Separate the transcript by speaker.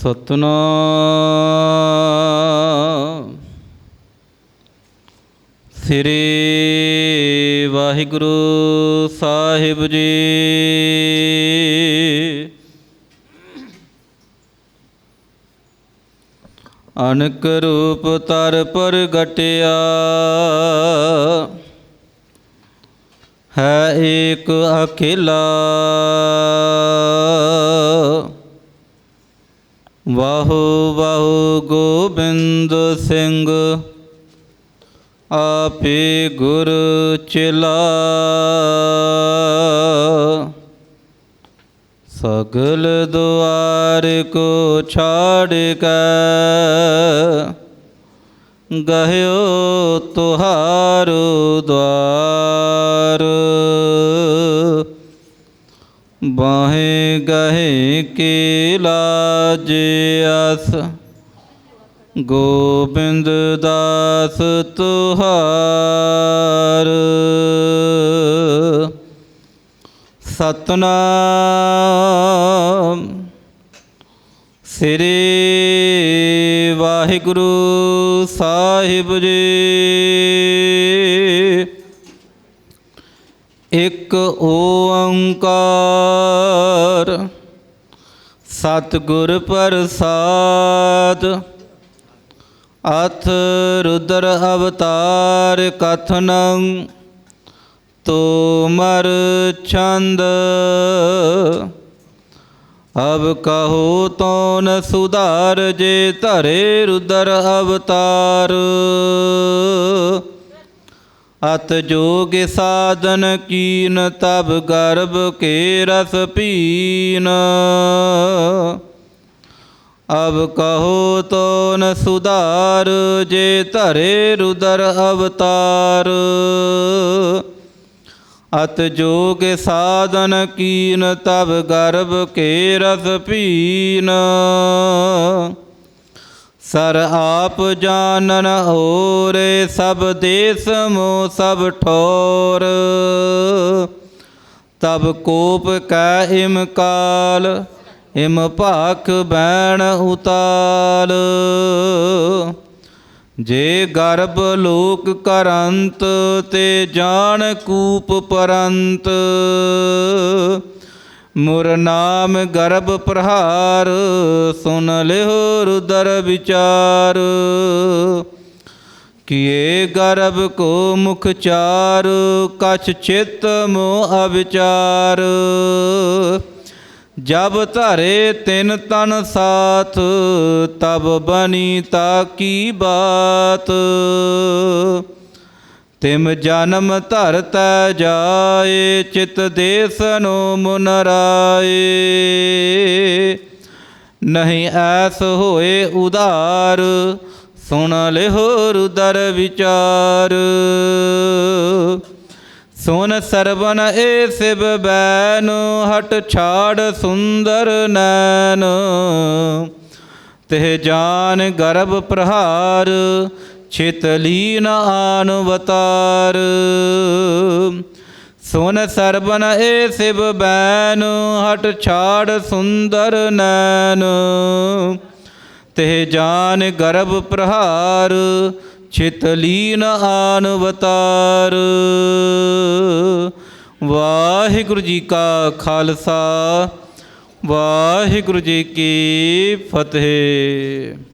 Speaker 1: ਸਤਨਾਮ ਸ੍ਰੀ ਵਾਹਿਗੁਰੂ ਸਾਹਿਬ ਜੀ। ਅਨਕ ਰੂਪ ਤਰ ਪ੍ਰਗਟਿਆ। ਹੈ ਏਕ ਅਕੇਲਾ ਵਾਹੋ ਵਾਹੋ ਗੋਬਿੰਦ ਸਿੰਘ, ਆਪੇ ਗੁਰ ਚਲਾ। ਸਗਲ ਦੁਆਰ ਕੋ ਛਾੜ ਕੇ, ਗਹਿਓ ਤੁਹਾਰੋ ਦਵਾਰ ਬਾਹੇ ਗਹੇ ਕੇ ਲਾਜ ਅਸ ਗੋਬਿੰਦ ਦਾਸ ਤੁਹਾਰ। ਸਤਨਾਮ ਸ੍ਰੀ ਵਾਹਿਗੁਰੂ ਸਾਹਿਬ ਜੀ। ਇਕ ਓੰਕਾਰ ਸਤਿਗੁਰ ਪ੍ਰਸਾਦ। ਅਥ ਰੁਦਰ ਅਵਤਾਰ ਕਥਨੰ ਤੋਮਰ ਛੰਦ। ਅਬ ਕਹੋ ਤੋ ਨ ਸੁਧਾਰ ਜੇ ਧਰੇ ਰੁਦਰ ਅਵਤਾਰ। ਅਤ ਜੋਗ ਸਾਧਨ ਕੀਨ ਤਬ ਗਰਭ ਕੇ ਰਸ ਪੀਨ। ਅਬ ਕਹੋ ਤੋ ਨ ਸੁਧਾਰ ਜੇ ਧਰੇ ਰੁਦਰ ਅਵਤਾਰ। ਅਤ ਜੋਗ ਸਾਧਨ ਕੀਨ ਤਬ ਗਰਭ ਕੇ ਰਸ ਪੀਨ। ਸਰ ਆਪ ਜਾਣਨ ਹੋਰੇ ਸਭ ਦੇਸ ਮੋ ਸਭ ਠੋਰ। ਤਬ ਕੋਪ ਕੈ ਇਮ ਕਾਲ, ਇਮ ਭਾਖ ਬੈਣ ਉਤਾਲ। ਜੇ ਗਰਭ ਲੋਕ ਕਰੰਤ, ਤੇ ਜਾਣ ਕੂਪ ਪਰੰਤ। ਮੁਰ ਨਾਮ ਗਰਭ ਪ੍ਰਹਾਰ, ਸੁਨ ਲਿਓ ਰੁਦਰ ਵਿਚਾਰ। ਕੀਏ ਗਰਭ ਕੋ ਮੁਖ ਚਾਰ, ਕਛ ਚਿਤ ਮੋ ਅਵਿਚਾਰ। ਜਬ ਧਰੇ ਤਿਨ ਤਨ ਸਾਥ, ਤਬ ਬਨੀ ਤਾ ਕੀ ਬਾਤ। ਤਿਮ ਜਨਮ ਧਰਤੈ ਜਾਏ, ਚਿਤ ਦੇਸਨੋ ਮੁਨ ਰਾਏ। ਨਹੀਂ ਐਸ ਹੋਏ ਉਧਾਰ, ਸੁਣ ਲਿਹੋ ਰੁਦਰ ਵਿਚਾਰ। ਸੁਨ ਸਰਬਨ ਏ ਸਿਵ ਬੈਨ, ਹਟ ਛਾੜ ਸੁੰਦਰ ਨੈਨ ਤਿਹ ਜਾਨ ਗਰਭ ਪ੍ਰਹਾਰ ਛਿਤ ਲੀਨ ਆਨ ਵਤਾਰ। ਸੁਨ ਸਰਬਨ ਏ ਸਿਵ ਬੈਨ, ਹਟ ਛਾੜ ਸੁੰਦਰ ਨੈਨ। ਤੇ ਜਾਨ ਗਰਭ ਪ੍ਰਹਾਰ ਛਿਤ ਲੀਨ ਆਨ ਵਤਾਰ। ਵਾਹਿਗੁਰੂ ਜੀ ਕਾ ਖਾਲਸਾ, ਵਾਹਿਗੁਰੂ ਜੀ ਕੀ ਫਤਿਹ।